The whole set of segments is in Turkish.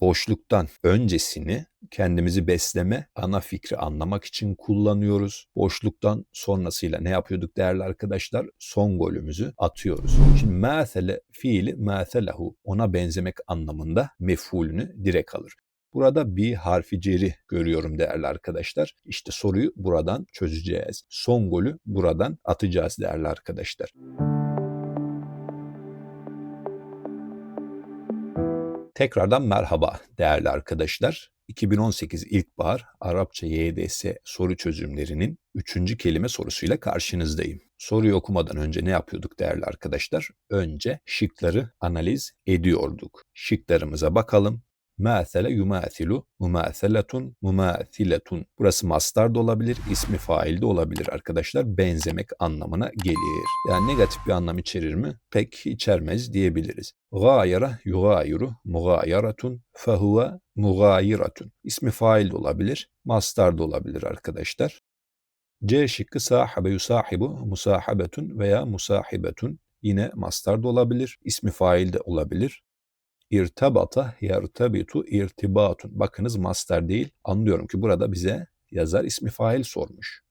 boşluktan öncesini kendimizi besleme, ana fikri anlamak için kullanıyoruz. Boşluktan sonrasıyla ne yapıyorduk değerli arkadaşlar? Son golümüzü atıyoruz. Şimdi mâthele fiili mâthelehu ona benzemek anlamında mef'ulünü direkt alır. Burada bir harfi ceri görüyorum değerli arkadaşlar. İşte soruyu buradan çözeceğiz. Son golü buradan atacağız değerli arkadaşlar. Tekrardan merhaba değerli arkadaşlar. 2018 İlkbahar Arapça YDS soru çözümlerinin 3. kelime sorusuyla karşınızdayım. Soruyu okumadan önce ne yapıyorduk değerli arkadaşlar? Önce şıkları analiz ediyorduk. Şıklarımıza bakalım. Mâthele yumâthilu, mumâtheletun, mumâthiletun. Burası mastar da olabilir, ismi fail de olabilir arkadaşlar. Benzemek anlamına gelir. Yani negatif bir anlam içerir mi? Pek içermez diyebiliriz. Gâyara yugâyiru, mugâyaratun, fehuve mugâyiratun. İsmi fail de olabilir, mastar da olabilir arkadaşlar. C şıkkı sahabe yusahibu, musahabetun veya musahibetun. Yine mastar da olabilir, ismi fail de olabilir. İrtabata yertabitu irtibatun. Bakınız master değil. Anlıyorum ki burada bize yazar ismi fail sormuş.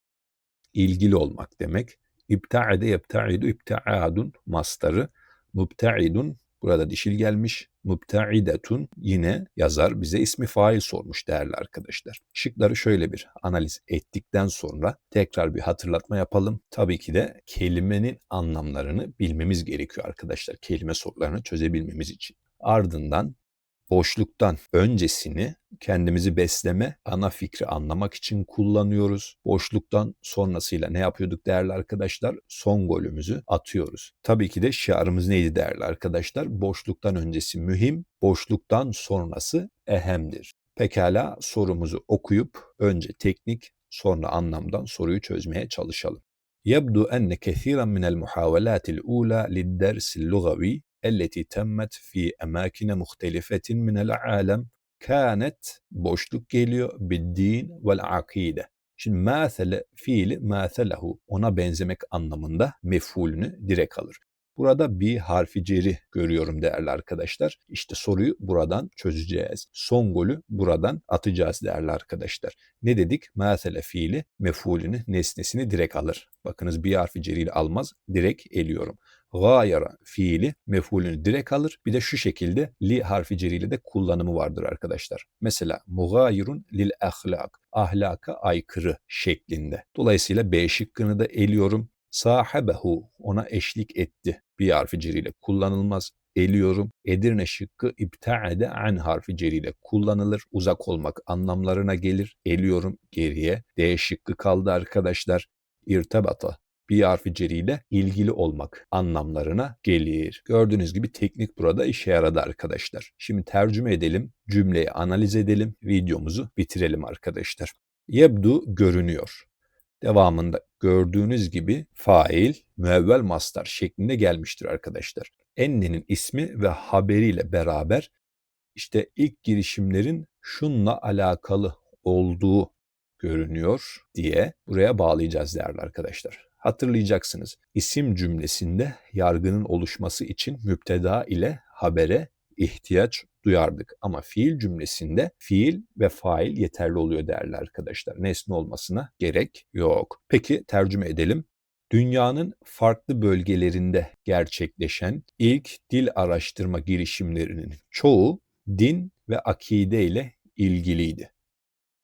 İlgili olmak demek. İbta'ade yebta'idu ibta'adun mastarı. Mubta'idun burada dişil gelmiş. Mubta'idetun yine yazar bize ismi fail sormuş değerli arkadaşlar. Şıkları şöyle bir analiz ettikten sonra tekrar bir hatırlatma yapalım. Tabii ki de kelimenin anlamlarını bilmemiz gerekiyor arkadaşlar. Kelime sorularını çözebilmemiz için. Ardından boşluktan öncesini kendimizi besleme, ana fikri anlamak için kullanıyoruz. Boşluktan sonrasıyla ne yapıyorduk değerli arkadaşlar? Son golümüzü atıyoruz. Tabii ki de şiarımız neydi değerli arkadaşlar? Boşluktan öncesi mühim, boşluktan sonrası ehemdir. Pekala sorumuzu okuyup önce teknik sonra anlamdan soruyu çözmeye çalışalım. يبدو أن كثيرا من المحاولات الأولى للدرس اللغوي التي تمت في أماكن مختلفة من العالم كانت boşluk geliyor بالدين والعقيدة. Şimdi mâthele fiili mâthelehu ona benzemek anlamında mef'ulünü direkt alır. Burada bir harfi ceri görüyorum değerli arkadaşlar. İşte soruyu buradan çözeceğiz. Son golü buradan atacağız değerli arkadaşlar. Ne dedik? Mâthele fiili mef'ulünü nesnesini direkt alır. Bakınız bir harfi ceriyle almaz. Direkt eliyorum gayara fiili mef'ulünü direkt alır. Bir de şu şekilde li harfi ceriyle de kullanımı vardır arkadaşlar. Mesela mugayirun lil ahlak. Ahlaka aykırı şeklinde. Dolayısıyla B şıkkını da eliyorum. Sahabehu ona eşlik etti. Bir harfi ceriyle kullanılmaz eliyorum. Edirne şıkkı iptaade an harfi ceriyle kullanılır. Uzak olmak anlamlarına gelir. Eliyorum geriye. D şıkkı kaldı arkadaşlar. İrtabata bir harfi ceriyle ilgili olmak anlamlarına gelir. Gördüğünüz gibi teknik burada işe yaradı arkadaşlar. Şimdi tercüme edelim, cümleyi analiz edelim, videomuzu bitirelim arkadaşlar. Yebdu görünüyor. Devamında gördüğünüz gibi fail müevvel mastar şeklinde gelmiştir arkadaşlar. Enne'nin ismi ve haberiyle beraber işte ilk girişimlerin şunla alakalı olduğu görünüyor diye buraya bağlayacağız değerli arkadaşlar. Hatırlayacaksınız. İsim cümlesinde yargının oluşması için müpteda ile habere ihtiyaç duyardık. Ama fiil cümlesinde fiil ve fail yeterli oluyor değerli arkadaşlar. Nesne olmasına gerek yok. Peki tercüme edelim. Dünyanın farklı bölgelerinde gerçekleşen ilk dil araştırma girişimlerinin çoğu din ve akide ile ilgiliydi.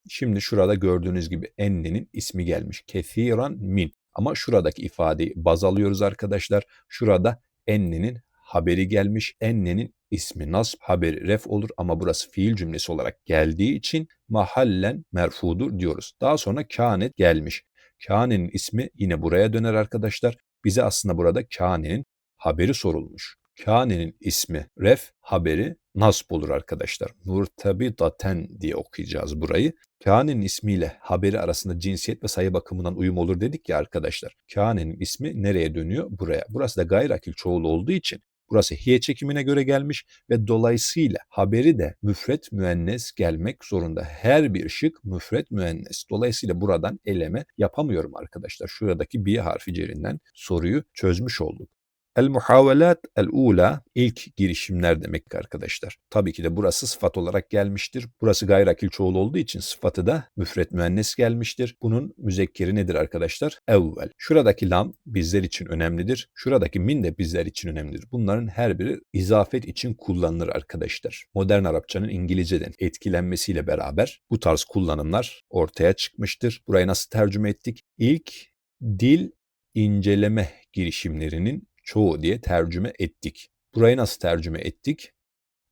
Şimdi şurada gördüğünüz gibi ennenin ismi gelmiş. Kethiran min. Ama şuradaki ifadeyi baz alıyoruz arkadaşlar. Şurada ennenin haberi gelmiş. Ennenin ismi nasb haberi ref olur ama burası fiil cümlesi olarak geldiği için mahallen merfudur diyoruz. Daha sonra kânet gelmiş. Kâne'nin ismi yine buraya döner arkadaşlar. Bize aslında burada Kâne'nin haberi sorulmuş. Kâne'nin ismi ref, haberi nasb olur arkadaşlar. Murtabitaten diye okuyacağız burayı. Kâne'nin ismiyle haberi arasında cinsiyet ve sayı bakımından uyum olur dedik ya arkadaşlar. Kâne'nin ismi nereye dönüyor? Buraya. Burası da gayrakil çoğul olduğu için Burası hiye çekimine göre gelmiş ve dolayısıyla haberi de müfret müennes gelmek zorunda. Her bir şık müfret müennes. Dolayısıyla buradan eleme yapamıyorum arkadaşlar. Şuradaki bir harfi cerinden soruyu çözmüş olduk. El muhavelat el ula ilk girişimler demek arkadaşlar. Tabii ki de burası sıfat olarak gelmiştir. Burası gayrakil çoğul olduğu için sıfatı da müfret müennes gelmiştir. Bunun müzekkeri nedir arkadaşlar? Evvel. Şuradaki lam bizler için önemlidir. Şuradaki min de bizler için önemlidir. Bunların her biri izafet için kullanılır arkadaşlar. Modern Arapçanın İngilizceden etkilenmesiyle beraber bu tarz kullanımlar ortaya çıkmıştır. Burayı nasıl tercüme ettik? İlk dil inceleme girişimlerinin çoğu diye tercüme ettik. Burayı nasıl tercüme ettik?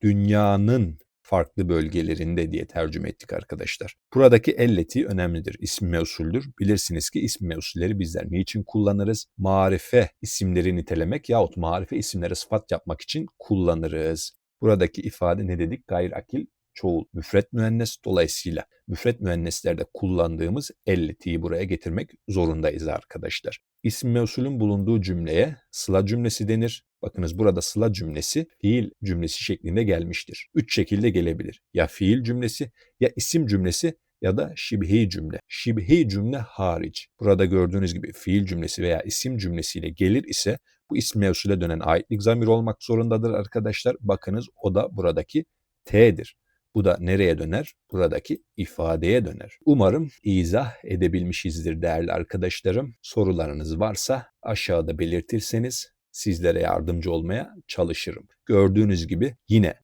Dünyanın farklı bölgelerinde diye tercüme ettik arkadaşlar. Buradaki elleti önemlidir. İsim mevsuldür. Bilirsiniz ki isim mevsulleri bizler niçin kullanırız? Marife isimleri nitelemek yahut marife isimlere sıfat yapmak için kullanırız. Buradaki ifade ne dedik? Gayrakil çoğul müfret müennes dolayısıyla müfret müenneslerde kullandığımız elletiyi buraya getirmek zorundayız arkadaşlar. İsim mevsulün bulunduğu cümleye sıla cümlesi denir. Bakınız burada sıla cümlesi fiil cümlesi şeklinde gelmiştir. Üç şekilde gelebilir. Ya fiil cümlesi ya isim cümlesi ya da şibhi cümle. Şibhi cümle hariç. Burada gördüğünüz gibi fiil cümlesi veya isim cümlesiyle gelir ise bu isim mevsule dönen aitlik zamir olmak zorundadır arkadaşlar. Bakınız o da buradaki T'dir. Bu da nereye döner? Buradaki ifadeye döner. Umarım izah edebilmişizdir değerli arkadaşlarım. Sorularınız varsa aşağıda belirtirseniz sizlere yardımcı olmaya çalışırım. Gördüğünüz gibi yine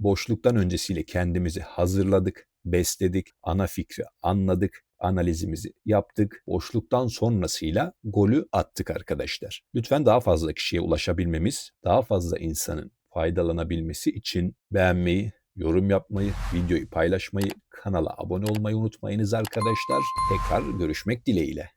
boşluktan öncesiyle kendimizi hazırladık, besledik, ana fikri anladık, analizimizi yaptık. Boşluktan sonrasıyla golü attık arkadaşlar. Lütfen daha fazla kişiye ulaşabilmemiz, daha fazla insanın faydalanabilmesi için beğenmeyi, yorum yapmayı, videoyu paylaşmayı, kanala abone olmayı unutmayınız arkadaşlar. Tekrar görüşmek dileğiyle.